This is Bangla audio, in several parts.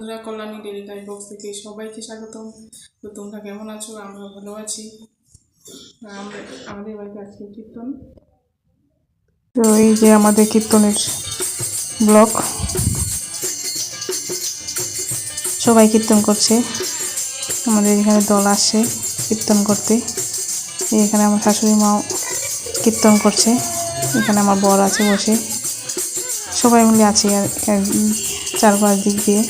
বন্ধুরা, কল্যাণী ডেলি লাইফ বক্স থেকে সবাইকে স্বাগতম। তো তোমরা কেমন আছো? আমরা ভালো আছি। আমাদের বাড়িতে আজকে কীর্তন। তো এই যে আমাদের কীর্তনের ব্লক। সবাই কীর্তন করছে। আমাদের এখানে দল আসে কীর্তন করতে। এখানে আমার শাশুড়ি মাও কীর্তন করছে। এখানে আমার বর আছে বসে। সবাই মিলে আছি আর চার পাঁচ দিক দিয়ে।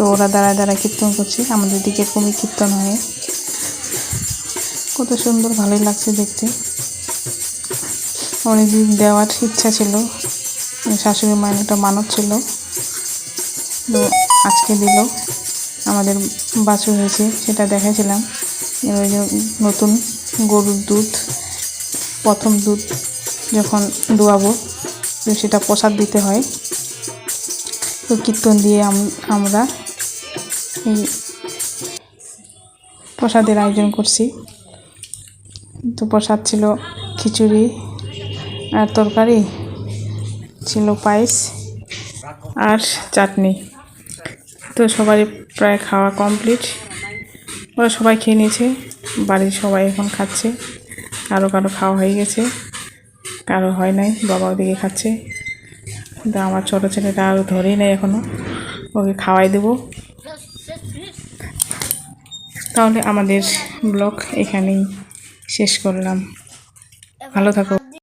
তো ওরা দাঁড়ায় দাঁড়ায় কীর্তন করছে। আমাদের দিকে এরকমই কীর্তন হয়। কত সুন্দর, ভালোই লাগছে দেখতে। অনেকদিন দেওয়ার ইচ্ছা ছিল শাশুড়ি মায়ের একটা মানত ছিল, তো আজকে দিল। আমাদের বাছুর হয়েছে, সেটা দেখাছিলাম ওই নতুন গরুর দুধ, প্রথম দুধ যখন দোয়াবো সেটা প্রসাদ দিতে হয়। তো কীর্তন দিয়ে আম- আমরা প্রসাদের আয়োজন করছি। তো প্রসাদ ছিল খিচুড়ি আর তরকারি ছিল পায়েস আর চাটনি। তো সবারই প্রায় খাওয়া কমপ্লিট। ওরা সবাই খেয়ে নিয়েছে। বাড়ির সবাই এখন খাচ্ছে। কারও কারও খাওয়া হয়ে গেছে। কারও হয় নাই। বাবা ওদিকে খাচ্ছে। কিন্তু আমার ছোটো ছেলেটা আরও ধরেই নেই এখনও ওকে খাওয়াই দেবো। তাহলে আমাদের ব্লগ এখানেই শেষ করলাম। ভালো থাকো।